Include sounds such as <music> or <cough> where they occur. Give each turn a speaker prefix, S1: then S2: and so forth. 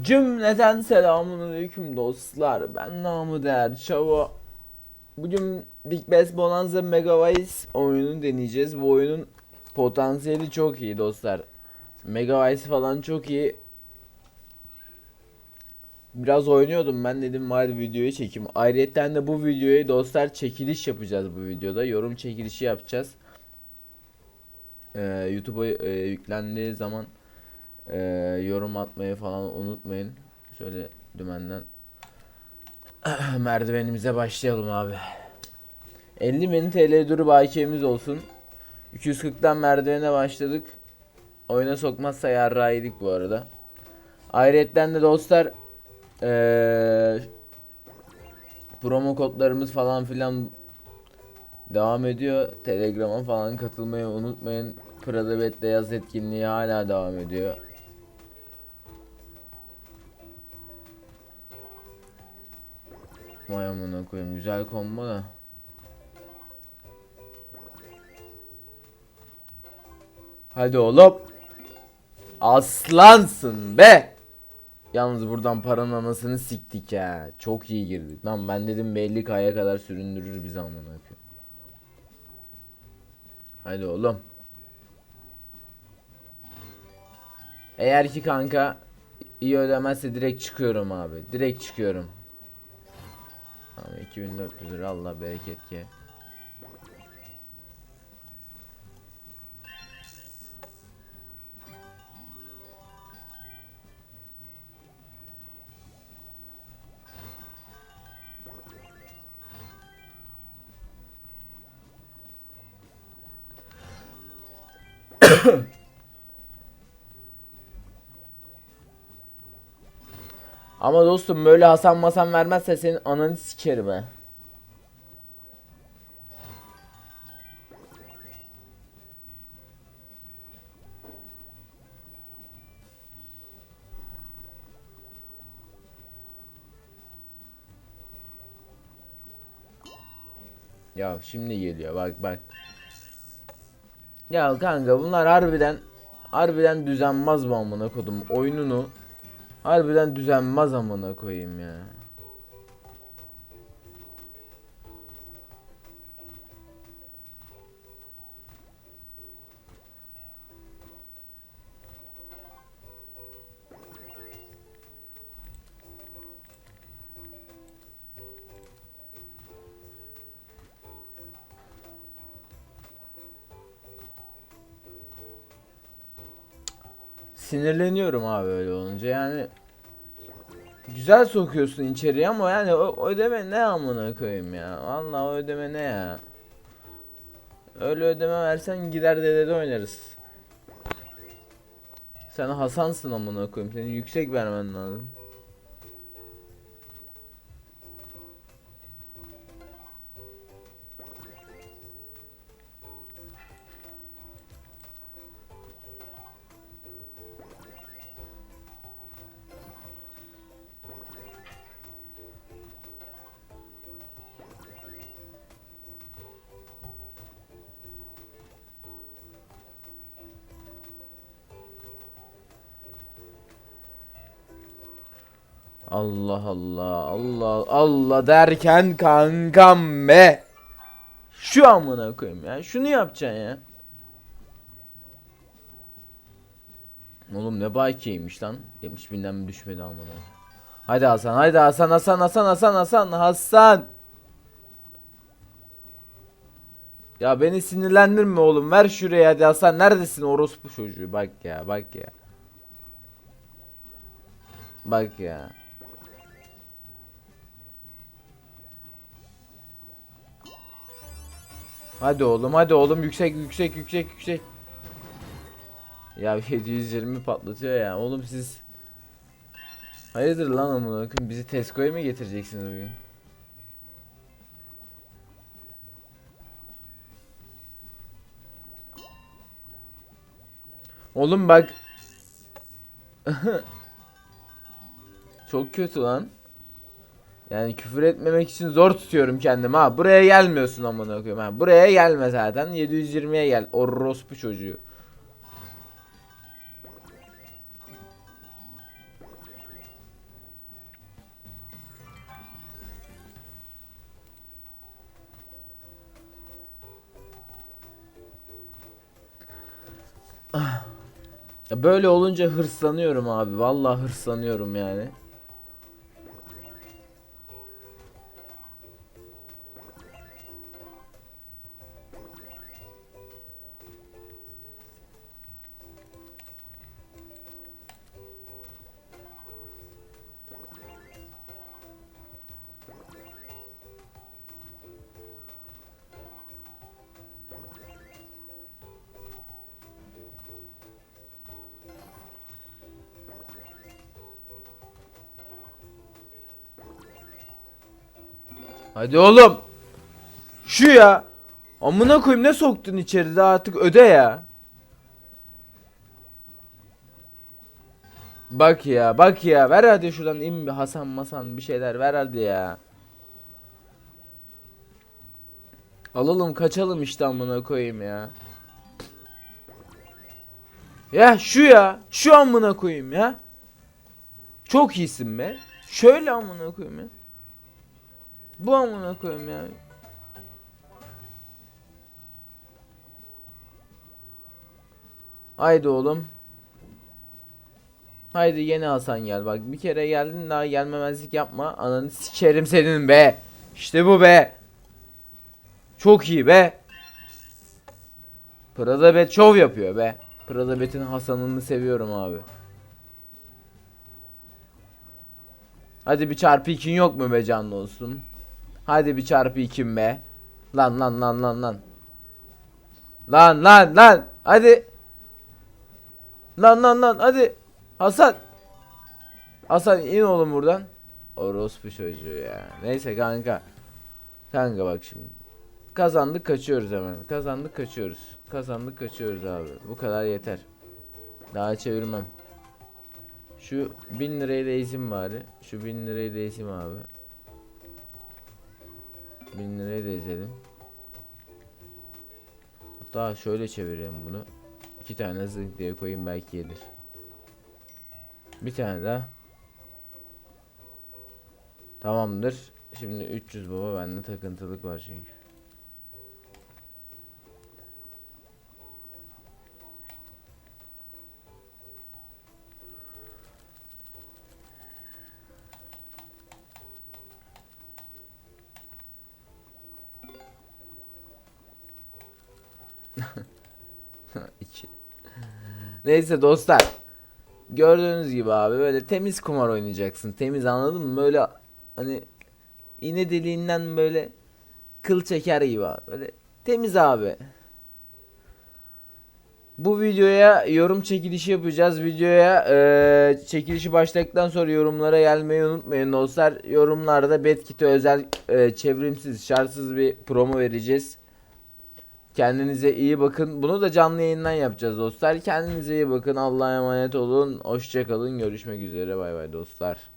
S1: Cümleten selamünaleyküm dostlar. Ben namı değer Çavo. Bugün Big Bass Bonanza Megavice oyununu deneyeceğiz. Bu oyunun potansiyeli çok iyi dostlar. Megavice falan çok iyi. Biraz oynuyordum ben dedim hadi videoyu çekeyim. Ayrıca de bu videoyu dostlar çekiliş yapacağız bu videoda. Yorum çekilişi yapacağız. Ee, YouTube'a e, yüklendiği zaman ee, yorum atmayı falan unutmayın. Şöyle dümenden <clears throat> merdivenimize başlayalım abi. 50.000 TL duru bakiyemiz olsun. 240'dan merdivene başladık. Oyuna sokmazsa yarrağı yedik bu arada. Ayrıca de dostlar ee, promo kodlarımız falan filan devam ediyor. Telegram'a falan katılmayı unutmayın. Prada Bet yaz etkinliği hala devam ediyor. Vay amına koyayım güzel combo da. Hadi oğlum. Aslansın be. Yalnız buradan paranın anasını siktik ya. Çok iyi girdik. Lan ben dedim belli kaya kadar süründürür bizi amına koyayım. Hadi oğlum. Eğer ki kanka iyi ödemezse direkt çıkıyorum abi. Direkt çıkıyorum. Tamam 2400 lira Allah bereket ki. Ama dostum böyle Hasan masan vermezse senin ananı sikerim he. Ya şimdi geliyor bak bak. Ya kanka bunlar harbiden harbiden düzenmez bu amına kodum oyununu harbiden düzenmez amına koyayım ya. Sinirleniyorum abi öyle olunca yani Güzel sokuyorsun içeriye ama yani o ödeme ne amına koyayım ya. Vallahi o ödeme ne ya. Öyle ödeme versen gider dedede oynarız. Sen Hasan'sın amına koyayım. Senin yüksek vermen lazım. Allah Allah Allah Allah derken kankam be. Şu amına koyayım ya. Şunu yapacaksın ya. Oğlum ne bakiyeymiş lan. 70 binden mi düşmedi amına. Hadi Hasan hadi Hasan Hasan Hasan Hasan Hasan Hasan. Ya beni sinirlendirme oğlum. Ver şuraya hadi Hasan. Neredesin orospu çocuğu? Bak ya bak ya. Bak ya. Hadi oğlum hadi oğlum yüksek yüksek yüksek yüksek. Ya <laughs> 720 patlatıyor ya oğlum siz Hayırdır lan amına koyayım bizi Tesco'ya mı getireceksiniz bugün? Oğlum bak <laughs> Çok kötü lan. Yani küfür etmemek için zor tutuyorum kendimi ha. Buraya gelmiyorsun amına koyayım ha. Buraya gelme zaten. 720'ye gel. Orospu çocuğu. Ah. Böyle olunca hırslanıyorum abi. Vallahi hırslanıyorum yani. Hadi oğlum. Şu ya. Amına koyayım ne soktun içeri daha artık öde ya. Bak ya bak ya ver hadi şuradan in Hasan Masan bir şeyler ver hadi ya. Alalım kaçalım işte amına koyayım ya. Ya şu ya şu amına koyayım ya. Çok iyisin be. Şöyle amına koyayım ya. Bu amına koyayım ya. Haydi oğlum. Haydi yeni Hasan gel bak bir kere geldin daha gelmemezlik yapma ananı sikerim senin be. İşte bu be. Çok iyi be. Prada Bet şov yapıyor be. Prada Bet'in Hasan'ını seviyorum abi. Hadi bir çarpı ikin yok mu be canlı olsun? Hadi bir çarpı ikin be. Lan lan lan lan lan. Lan lan lan. Hadi. Lan lan lan hadi. Hasan. Hasan in oğlum buradan. Orospu çocuğu ya. Neyse kanka. Kanka bak şimdi. Kazandık kaçıyoruz hemen. Kazandık kaçıyoruz. Kazandık kaçıyoruz abi. Bu kadar yeter. Daha çevirmem. Şu 1000 lirayı da ezim bari. Şu 1000 lirayı da ezim abi. 1000 lirayı da ezelim. Hatta şöyle çevireyim bunu. İki tane zınk diye koyayım belki gelir. Bir tane daha. Tamamdır. Şimdi 300 baba bende takıntılık var çünkü. <laughs> İki. Neyse dostlar. Gördüğünüz gibi abi böyle temiz kumar oynayacaksın. Temiz anladın mı? Böyle hani iğne deliğinden böyle kıl çeker gibi abi. Böyle temiz abi. Bu videoya yorum çekilişi yapacağız. Videoya eee, çekilişi başladıktan sonra yorumlara gelmeyi unutmayın dostlar. Yorumlarda Betkit'e özel eee, çevrimsiz, şartsız bir promo vereceğiz. Kendinize iyi bakın. Bunu da canlı yayından yapacağız dostlar. Kendinize iyi bakın. Allah'a emanet olun. Hoşça kalın. Görüşmek üzere. Bay bay dostlar.